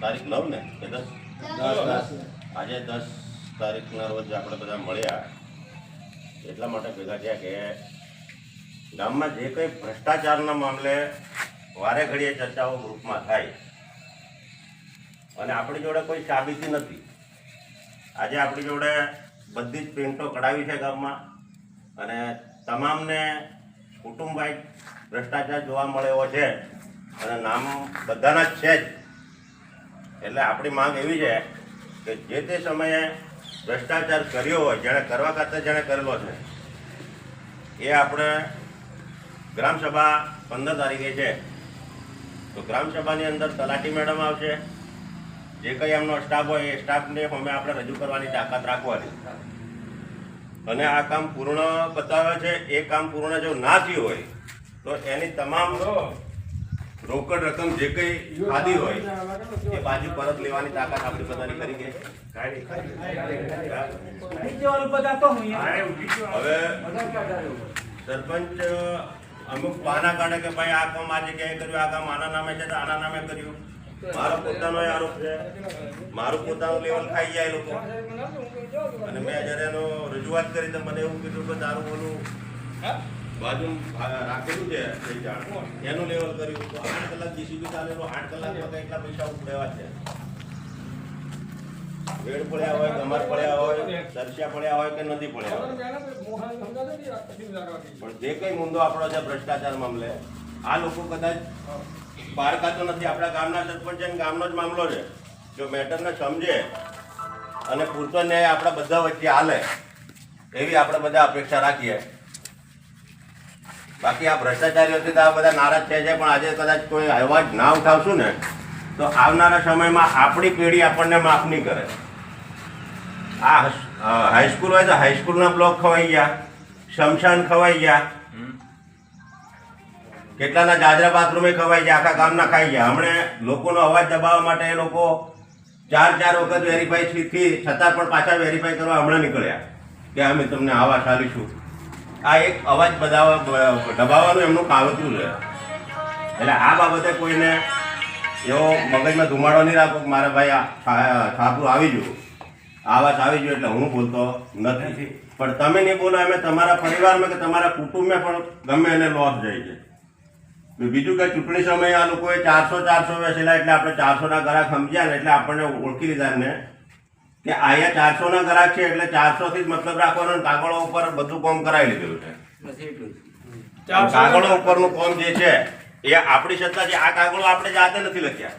તારીખ નવ ને? કે દસ? આજે દસ તારીખના રોજ આપણે બધા મળ્યા. એટલા માટે ભેગા થયા કે ગામમાં જે કંઈ ભ્રષ્ટાચારના મામલે વારે ઘડીએ ચર્ચાઓ ગ્રુપમાં થાય. અને આપણી જોડે કોઈ સાબિતી નથી. આજે આપણી જોડે બધી જ પેન્ટો કઢાવી છે ગામમાં. અને તમામને કુટુંબાઈ ભ્રષ્ટાચાર જોવા મળે એવો છે. અને નામ બધાના જ છે જ. એટલે આપણી માંગ એવી છે કે જે તે સમયે ભ્રષ્ટાચાર કર્યો હોય, જેણે કરવા કરતાં જેણે કરેલો છે, એ આપણે ગ્રામસભા પંદર તારીખે છે. તો ગ્રામસભાની અંદર તલાટી મેડમ આવશે. જે કંઈ એમનો સ્ટાફ હોય, એ સ્ટાફને અમે આપણે રજૂ કરવાની તાકાત રાખવાની. અને આ કામ પૂર્ણ બતાવે છે, એ કામ પૂર્ણ જો ના થયું હોય, તો એની તમામ રોકડ રકમ જે કંઈ ખાધી હોય એ બાજુ પરત લેવાની તાકાત આપણી બધાની કરી હવે સરપંચ અમુક પાના કાઢે કે ભાઈ આ કામ આજે ક્યાંય કર્યું આ કામ આના નામે છે તો આના નામે કર્યું. મારો પોતાનો આરોપ છે. મારું પોતાનું લેવલ ખાઈ જાય લોકો. અને મેં જ્યારે એનો રજૂઆત કરી તો મને એવું કીધું કે તારું ઓલું બાજુ રાખેલું છે જાણ એનું લેવલ કર્યું તો આઠ કલાક જીસીબી ચાલેલો, આઠ કલાકમાં એટલા પૈસા ઉપડેવા છે. વેડ પડ્યા હોય, ગમર પડ્યા હોય સરસ્યા પડ્યા હોય કે નદી પડ્યા હોય. પણ જે કઈ મુદ્દો આપણો છે ભ્રષ્ટાચાર મામલે, આ લોકો કદાચ બહાર કાતો નથી. આપણા ગામના સરપંચ છે ગામનો જ મામલો છે. જો મેટરને સમજે અને પૂરતો ન્યાય આપણા બધા વચ્ચે હાલે, એવી આપણે બધા અપેક્ષા રાખીએ. બાકી આ ભ્રષ્ટાચારીઓથી તો આ બધા નારાજ થયા છે પણ આજે કદાચ કોઈ અવાજ ના ઉઠાવશું ને તો આવનારા સમયમાં આપણી પેઢી આપણને માફ નહીં કરે. આ હાઈસ્કૂલ હોય તો હાઈસ્કૂલના બ્લોક ખવાઈ ગયા શમશાન ખવાઈ ગયા. કેટલાના જાજરા બાથરૂમે ખવાઈ ગયા આખા ગામના ખાઈ ગયા. હમણે લોકોનો અવાજ દબાવવા માટે એ લોકો ચાર ચાર વખત વેરીફાઈ થી છતાં પણ પાછા વેરીફાઈ કરવા હમણાં નીકળ્યા કે અમે તમને આવા આવીશું આ એક અવાજ બધાવા દબાવવાનું એમનું કાવતું છે. એટલે આ બાબતે કોઈને એવો મગજમાં ધુમાડો નહીં રાખો કે મારે ભાઈ આ છાપરું આવી ગયું. આવાસ આવી ગયું એટલે હું બોલતો નથી. પણ તમે નહીં બોલો એમ તમારા પરિવારમાં કે તમારા કુટુંબમાં પણ ગમે એને લોસ જાય છે. બીજું કે ચૂંટણી સમયે આ લોકોએ ચારસો ચારસો વેચેલા એટલે આપણે ચારસોના ગ્રાહક સમજ્યા ને એટલે આપણને ઓળખી લીધા એમને કે અહીંયા ચારસોના ગ્રાહક છે એટલે ચારસો થી જ મતલબ રાખવાનો કાગળો ઉપર બધું કામ કરાવી લીધેલું છે. કાગળો કાગળો ઉપરનું કોમ જે છે એ આપણી સત્તા છે. આ કાગળો આપણે જાતે નથી લખ્યા.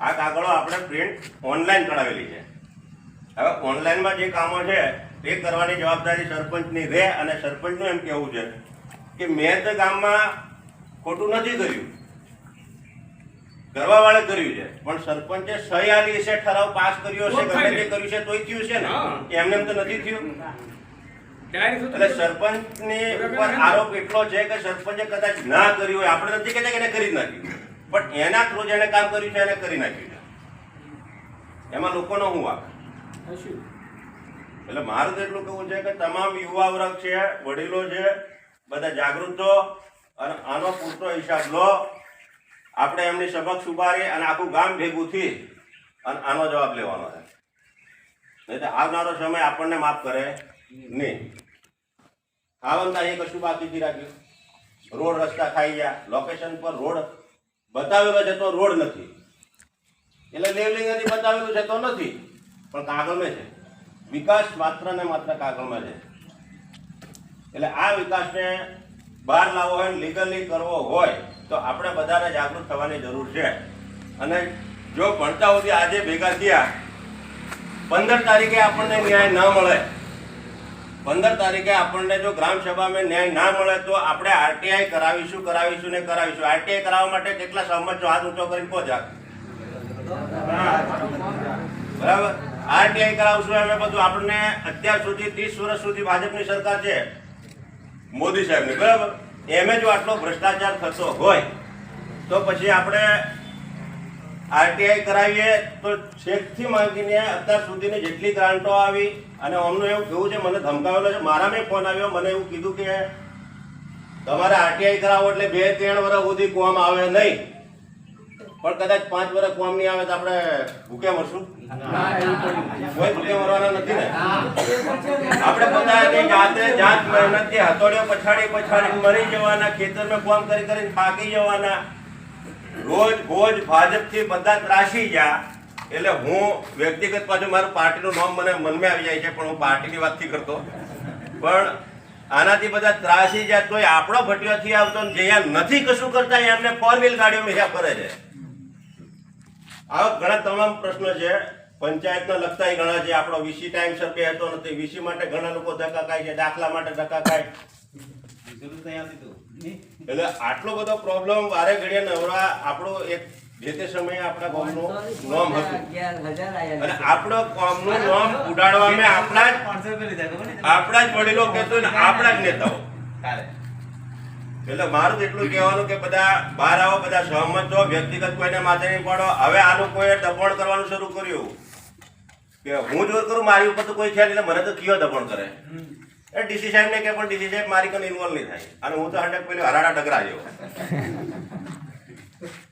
આ કાગળો આપણે પ્રિન્ટ ઓનલાઈન કરાવેલી છે. હવે ઓનલાઈનમાં જે કામો છે એ કરવાની જવાબદારી સરપંચની રહે અને સરપંચનું એમ કહેવું છે કે મેં તો ગામમાં ખોટું નથી કર્યું. કરવા વાળે કર્યું છે. પણ સરપંચે સહી આલી છે ઠરાવ પાસ કર્યો છે ગમે તે કર્યું છે તોય થયું છે ને? એમને તો નથી થયું? એટલે સરપંચની ઉપર આરોપ એટલો છે કે સરપંચે કદાચ ના કર્યું હોય. આપણે નથી કહેતા કે એને કરી નાખ્યું. પણ એના થ્રુ જેને કામ કર્યું છે એને કરી નાખ્યું છે. એમાં લોકોનો હું વાક? એટલે મારું તો એટલું કહેવું છે કે તમામ યુવા વર્ગ છે વડીલો છે બધા જાગૃત થો અને આનો પૂરતો હિસાબ લો. આપણે એમની સબક સુપારી અને આખું ગામ ભેગું થઈ અને આનો જવાબ લેવાનો છે. નહીં તો આવનારો સમય આપણને માફ કરે નહીં. આવનતા એ કશું બાકી રાખ્યું રોડ રસ્તા ખાઈ ગયા. લોકેશન પર રોડ બતાવેલો છે તો રોડ નથી. એટલે લેવલિંગ નથી બતાવેલું છે તો નથી. પણ કાગળમાં છે. વિકાસ માત્ર ને માત્ર કાગળમાં છે. એટલે આ વિકાસને બહાર લાવવો હોય લીગલી કરવો હોય, તો આપણે બધાને જાગૃત થવાની જરૂર છે. અને જો ભણતા સુધી આજે ભેગા થયા, પંદર તારીખે આપણને ન્યાય ના મળે. પંદર તારીખે આપણને જો ગ્રામ સભામાં ન્યાય ના મળે, તો આપણે આરટીઆઈ કરાવીશું કરાવીશું ને કરાવીશું. આરટીઆઈ કરાવવા માટે કેટલા સહમત છો? હાથ ઊંચો કરીને પહોંચા બરાબર? આરટીઆઈ કરાવશું એમ બધું આપણને અત્યાર સુધી, ત્રીસ વર્ષ સુધી ભાજપની સરકાર છે. મોદી સાહેબની, બરાબર? એમે જો આટલો ભ્રષ્ટાચાર થતો હોય, તો પછી આપણે આરટીઆઈ કરાવીએ તો છેકથી માંગીને અત્યાર સુધીની જેટલી ગ્રાન્ટો આવી અને અમનું એવું કેવું છે, મને ધમકાવેલો છે, મારા મેં ફોન આવ્યો, મને એવું કીધું કે તમારે આરટીઆઈ કરાવો એટલે બે ત્રણ વર્ષ સુધી કોમ આવે નહીં. પણ કદાચ પાંચ વર્ષ કોમ નહીં આવે તો આપણે ભૂખ્યા મરશું. કોઈ ભૂખ્યા મરવાના નથી ને? આપણે પોતાની જાતે જાત મહેનતથી હથોડીઓ પછાડી પછાડી મરી જવાના, ખેતરમાં કોમ કરી કરી થાકી જવાના. રોજ ભોજ ભાજપથી બધા ત્રાસી ગયા. એટલે હું વ્યક્તિગત પાછું મારું પાર્ટીનું નામ મને મનમાં આવી જાય છે, પણ હું પાર્ટીની વાત નથી કરતો પણ આનાથી બધા ત્રાસી જાય તોય આપણો ભટિયોથી આવતો જે નથી કશું કરતા એમને ફોર વ્હીલ ગાડીઓ મેળ્યા કરે છે. આવા ઘણા તમામ પ્રશ્નો છે. પંચાયતના લગતા ઘણા છે. આપણો વીસી ટાઈમસર બે હતો નથી. વીસી માટે ઘણા લોકો ધક્કા ખાય છે. દાખલા માટે ધક્કા ખાય એટલે આટલો બધો પ્રોબ્લેમ વારે ઘડીએ નવરા આપણો એક જે સમયે આપણા ગામનું નામ હતું. અને આપણો આપણા જ આપણા જ વડીલો કહેતો ને, આપણા જ નેતાઓ. એટલે મારું એટલું કહેવાનું કે બધા બહાર આવો, બધા સહમત છો, વ્યક્તિગત કોઈને માથે નહીં પડો. હવે આ લોકોએ દબાણ કરવાનું શરૂ કર્યું. કે હું જોર કરું, મારી ઉપર તો કોઈ છે એટલે મને તો કયો દબાણ કરે? એ ડીસી સાહેબ ને કે પણ ડીસી સાહેબ મારી કોઈ ઇન્વોલ્વ નહીં થાય? અને હું તો હંડક પેલી હરાડા ડગરા જેવો.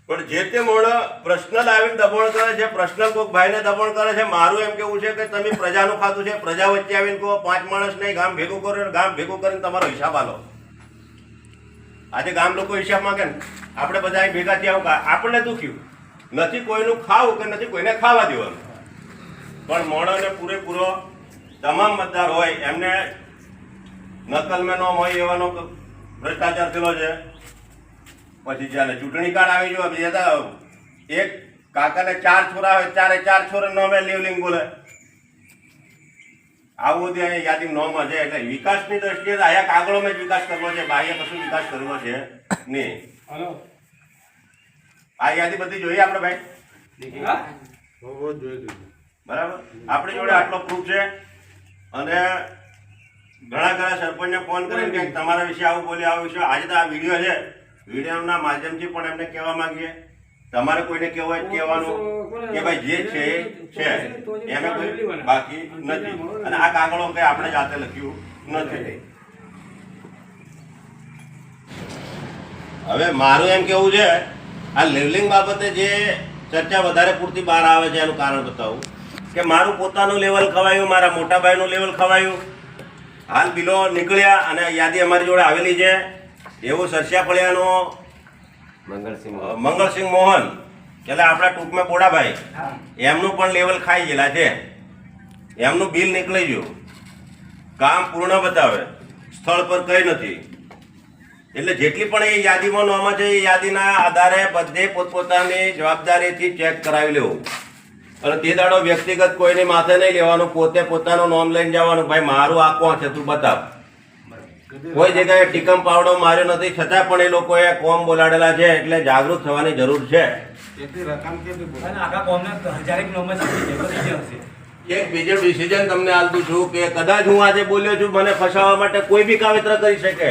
પણ જે તે મોણ પર્સનલ આવીને દબાણ કરે છે પર્સનલ કોઈક ભાઈને દબાણ કરે છે, મારું એમ કેવું છે કે તમે પ્રજાનું ખાતું છે, પ્રજા વચ્ચે આવીને કહો, પાંચ માણસ નહીં ગામ ભેગું કરો, ગામ ભેગું કરીને તમારો હિસાબ આલો. આજે ગામ લોકો હિસાબ માંગે ને આપણે બધા ભેગા થયા આપણને દુખ્યું. નથી કોઈનું ખાવું કે નથી કોઈને ખાવા દેવાનું. પણ મોણોને પૂરેપૂરો તમામ મતદાર હોય, એમને નકલમાં ન હોય એવાનો ભ્રષ્ટાચાર થયેલો છે. પછી જ્યારે ચૂંટણી કાર્ડ આવી ગયો, બીજા એક કાકાને ચાર છોરા હોય, ચારે ચાર છોરા નોમે લીવલિંગ બોલે. આવું બધું અહીંયા યાદી નોમાં છે. એટલે વિકાસની દ્રષ્ટિએ તો અહીંયા કાગળોમાં જ વિકાસ કરવો છે બાહ્ય કશું વિકાસ કરવો છે નહીં. આ યાદી બધી જોઈએ આપણે ભાઈ? બરાબર? આપણી જોડે આટલો પ્રૂફ છે. અને ઘણા ઘણા સરપંચને ફોન કરીને કે તમારા વિશે આવું બોલ્યા આવું વિશે. આજે તો આ વીડિયો છે. વિડીયોના માધ્યમથી પણ એમને કહેવા માંગીએ. તમારે કોઈને કહેવું કહેવાનું કે ભાઈ જે છે છે. એને કોઈ બાકી નથી. અને આ કાગળો કઈ આપણે જાતે લખ્યું નથી. હવે મારું એમ કેવું છે આ લેવલિંગ બાબતે જે ચર્ચા વધારે પૂરતી બહાર આવે છે એનું કારણ બતાવું. કે મારું પોતાનું લેવલ ખવાયું મારા મોટા ભાઈનું લેવલ ખવાયું. હાલ બિલો નીકળ્યા અને યાદી અમારી જોડે આવેલી છે. એવું સરસિયા ફળિયાનો અ, મંગળસિંહ મોહન. એટલે આપણા ટૂંકમાં પોડાભાઈ એમનું પણ લેવલ ખાઈ ગયેલા છે. એમનું બિલ નીકળી ગયું. કામ પૂર્ણ બતાવે. સ્થળ પર કઈ નથી. એટલે જેટલી પણ એ યાદીમાં નોમાં છે એ યાદીના આધારે બધે પોતપોતાની જવાબદારીથી ચેક કરાવી લેવું. અને તે દાડો વ્યક્તિગત કોઈની માથે નહીં લેવાનું પોતે પોતાનું નોમ લઈને જવાનું. ભાઈ મારું આ કોણ છે તું બતાવ. કોઈ જગ્યાએ ટીકમ પાવડો માર્યો નથી છતાં પણ એ લોકોએ કોમ બોલાડેલા છે એટલે જાગૃત થવાની જરૂર છે. એક બીજું ડિસિઝન તમને આલતું છું કે કદાચ હું આજે બોલ્યો છું મને ફસાવવા માટે કોઈ બી કાવતર કરી શકે.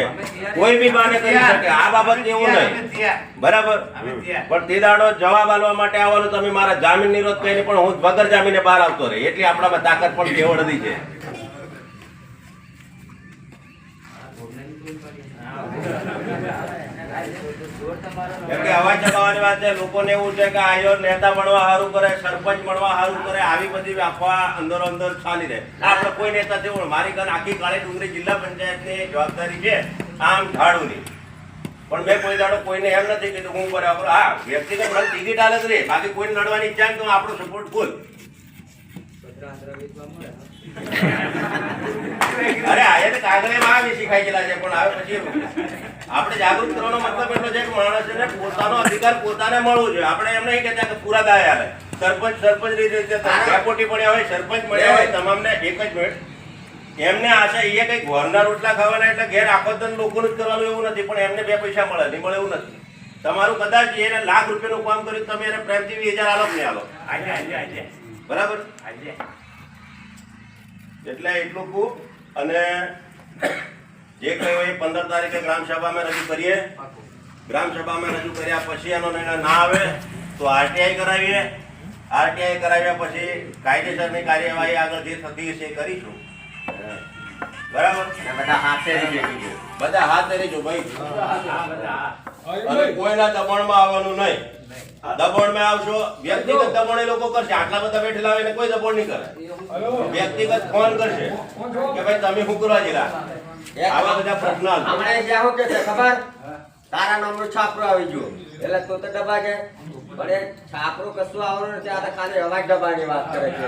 કોઈ બી બાને કરી શકે. આ બાબત એવું નહીં. બરાબર? પણ તે દાડો જવાબ આલવા માટે આવવાનું તમે મારા જામીન નિરોધ કરીને પણ હું વગર જામીને બહાર આવતો રહે. એટલી આપણામાં તાકાત પણ કેવડતી છે. કેમ કે અવાજ દબાવવાની વાત છે લોકોને એવું છે કે આયો નેતા મળવા સારું કરે સરપંચ મળવા સારું કરે આવી બધી અફવા અંદરો અંદર ચાલી રહે. આપણે કોઈ નેતા જેવું મારી ઘર આખી કાળી ડુંગરી જિલ્લા પંચાયતની જવાબદારી છે આમ ઝાડુની. પણ મેં કોઈ દાડો કોઈને એમ નથી કીધું હું કરે આપણો હા વ્યક્તિગત મને ટિકિટ આલે જ રે બાકી કોઈને લડવાની ઈચ્છા તો આપણો સપોર્ટ ફૂલ અરે આજે કાગળે માં આવી શીખાઈ ગયેલા છે પણ હવે પછી આપણે જાગૃત કરવાનો મતલબ એટલો છે કે માણસને પોતાનો અધિકાર પોતાને મળવો જોઈએ. આપણે એમ નહીં કહેતા કે પૂરા દાય આવે. સરપંચ સરપંચ રીતે ડેપોટી પડ્યા હોય સરપંચ મળ્યા હોય તમામને એક જ મિનિટ એમને આશા એ કંઈક ઘરના રોટલા ખાવાના એટલે ઘેર આખો દન લોકોનું જ કરવાનું એવું નથી પણ એમને બે પૈસા મળે નહીં મળે એવું નથી. તમારું કદાચ એને લાખ રૂપિયાનું કામ કર્યું તમે એને પ્રેમથી વીસ હજાર આલો નહીં આલો? બરાબર? એટલે એટલું અને જે કહ્યું હોય પંદર તારીખે ગ્રામ સભામાં રજૂ કરીએ. ગ્રામ સભામાં રજૂ કર્યા પછી એનો નિર્ણય ના આવે તો આરટીઆઈ કરાવીએ. આરટીઆઈ કરાવ્યા પછી કાયદેસરની કાર્યવાહી આગળ જે થતી હશે એ કરીશું. બરાબર? બધા હાથે બધા હાથે રહીજો ભાઈ અને કોઈના દબાણમાં આવવાનું નહીં. દબાણમાં આવશો વ્યક્તિગત દબાણ એ લોકો કરશે. આટલા બધા બેઠેલા હોય એને કોઈ દબાણ નહીં કરે. વ્યક્તિગત ફોન કરશે કે ભાઈ તમે શું કરવા જેલા? આવા બધા પ્રશ્ન હમણાં જ્યાં શું કે ખબર? તારા નંબર છાપરો આવી ગયો. એટલે તો તો કે પણ છાપરો કશું આવવાનું નથી આ ખાલી અવાજ ડબ્બાની વાત કરે છે.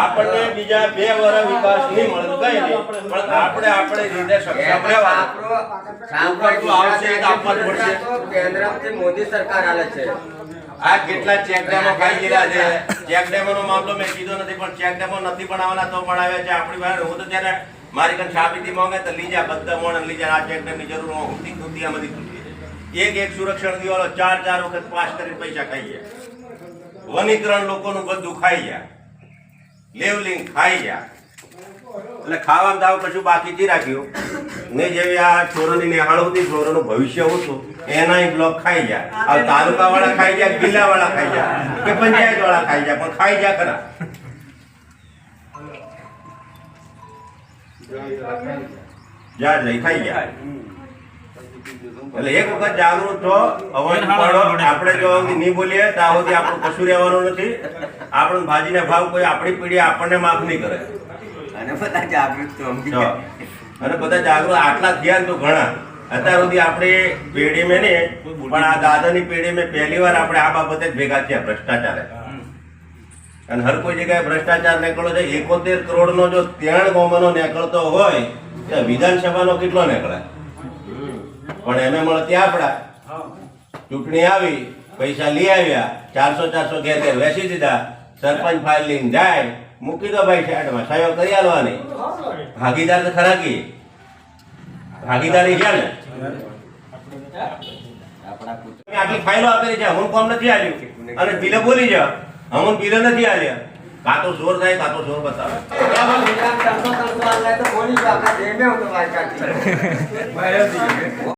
આપણને બીજા બે વર્ષ વિકાસ નહીં મળે કઈ નહીં. પણ આપણે આપણે રીતે આપણે આપણો છાપરો છાપરો તો આવશે તો આપવા જ પડશે. કેન્દ્રથી મોદી સરકાર આલે છે. આ કેટલા ચેક ડેમો ખાઈ ગયેલા છે. ચેક ડેમો નો મામલો મેં કીધો નથી પણ ચેક ડેમો નથી બનાવવાના તો બનાવ્યા છે. આપણી પાસે હું તો ત્યારે મારી કન સાબિતી માંગે તો લીજા બધા મોણ લીજા આ ચેક ડેમની જરૂર હું ખુદી ખુદી આમાંથી જાય. એક એક સુરક્ષણ દિવાલો ચાર ચાર વખત પાસ કરી પૈસા ખાઈ ગયા. વનીકરણ લોકોનું બધું ખાઈ ગયા. લેવલિંગ ખાઈ ગયા. એટલે ખાવાનું દાવ કશું બાકી નથી રાખ્યું. ને જેવી આ છોરોની નિહાળ હતી, છોરોનું ભવિષ્ય ઓછું એના બ્લોક ખાઈ ગયા. આ તાલુકા વાળા ખાઈ ગયા જિલ્લા વાળા ખાઈ ગયા, કે પંચાયત વાળા ખાઈ ગયા, પણ ખાઈ ગયા ખરા. જ્યાં જઈ ખાઈ ગયા. એટલે એક વખત જાગૃત થો અવાજ પાડો આપણે જો નહીં બોલીએ ત્યાં સુધી આપણું કશું રહેવાનું નથી. આપણને ભાજીના ભાવ કોઈ આપણી પેઢી આપણને માફ નહીં કરે. અને બધા જાગૃત તો અને બધા જાગૃત આટલા ધ્યાન તો ઘણા. અત્યાર સુધી આપણી પેઢી મેં ને પણ આ દાદાની પેઢી મેં પહેલી વાર આપણે આ બાબતે જ ભેગા થયા ભ્રષ્ટાચારે. અને હર કોઈ જગ્યાએ ભ્રષ્ટાચાર નીકળો છે. એકોતેર કરોડ નો જો ત્રણ ગોમનો નીકળતો હોય તો વિધાનસભાનો કેટલો નીકળે? પણ એને મળતી આપડા. ચૂંટણી આવી પૈસા લઈ આવ્યા ચારસો ચારસો ઘેર ઘેર વેચી દીધા સરપંચ ફાઇલ લઈને જાય મૂકી દો ભાઈ સાઈડમાં સહયોગ કરી આલવાની. ભાગીદાર તો ખરા કી. ભાગીદારી છે ને? આપણા આટલી ફાઇલો આપેલી છે અમુક કોમ નથી આવ્યું અને બિલે બોલી જાઓ અમુક બિલે નથી આવ્યા કાં તો જોર થાય કાં તો જોર બતાવે.